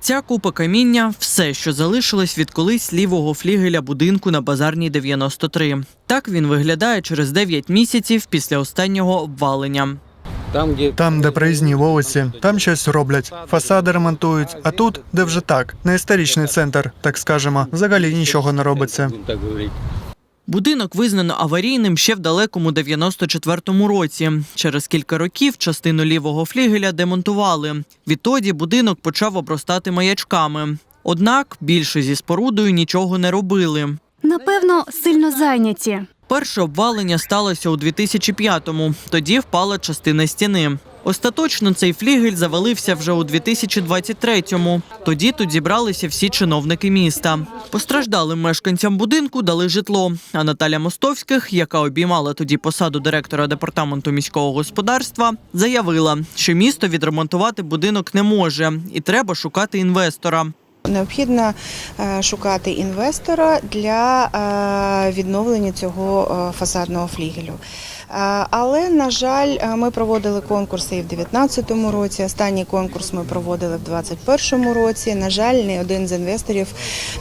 Ця купа каміння все, що залишилось від колись лівого флігеля будинку на базарній 93. Так він виглядає через 9 місяців після останнього обвалення. Там, де проїзні вулиці, там щось роблять, фасади ремонтують. А тут, де вже так, не історичний центр, так скажемо, взагалі нічого не робиться. Будинок визнано аварійним ще в далекому 94-му році. Через кілька років частину лівого флігеля демонтували. Відтоді будинок почав обростати маячками. Однак більше зі спорудою нічого не робили. Напевно, сильно зайняті. Перше обвалення сталося у 2005-му. Тоді впала частина стіни. Остаточно цей флігель завалився вже у 2023-му. Тоді тут зібралися всі чиновники міста. Постраждалим мешканцям будинку дали житло. А Наталя Мостовських, яка обіймала тоді посаду директора департаменту міського господарства, заявила, що місто відремонтувати будинок не може і треба шукати інвестора. Необхідно е, шукати інвестора для е, відновлення цього е, фасадного флігелю. Але, на жаль, ми проводили конкурси і в 2019 році. Останній конкурс ми проводили в 2021 році. На жаль, ні один з інвесторів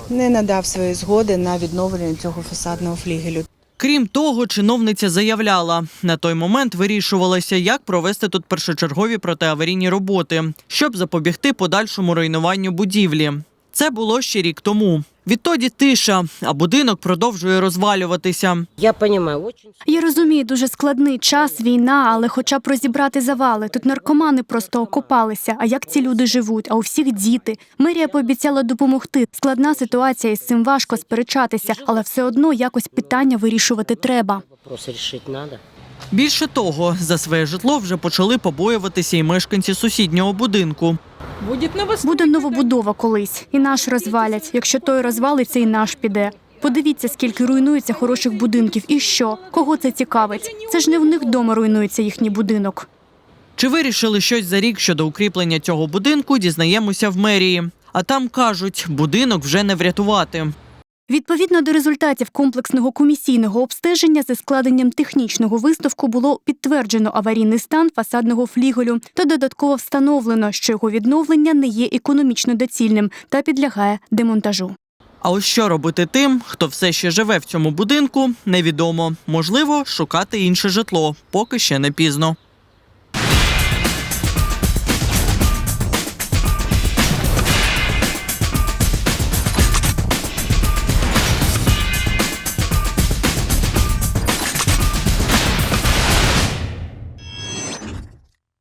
не надав своєї згоди на відновлення цього фасадного флігелю. Крім того, чиновниця заявляла, на той момент вирішувалося, як провести тут першочергові протиаварійні роботи, щоб запобігти подальшому руйнуванню будівлі. Це було ще рік тому. Відтоді тиша, а будинок продовжує розвалюватися. Я понимаю, очень Я розумію, дуже складний час, війна, але хоча б розібрати завали. Тут наркомани просто окопалися. А як ці люди живуть? А у всіх діти. Мерія пообіцяла допомогти. Складна ситуація, і з цим важко сперечатися, але все одно якось питання вирішувати треба. Більше того, за своє житло вже почали побоюватися і мешканці сусіднього будинку. Буде новобудова колись, і наш розвалять. Якщо той розвалиться, і наш піде. Подивіться, скільки руйнується хороших будинків. І що? Кого це цікавить? Це ж не в них вдома руйнується їхній будинок. Чи вирішили щось за рік щодо укріплення цього будинку? Дізнаємося в мерії. А там кажуть, будинок вже не врятувати. Відповідно до результатів комплексного комісійного обстеження зі складенням технічного висновку було підтверджено аварійний стан фасадного флігелю та додатково встановлено, що його відновлення не є економічно доцільним та підлягає демонтажу. А ось що робити тим, хто все ще живе в цьому будинку, невідомо. Можливо, шукати інше житло, поки ще не пізно.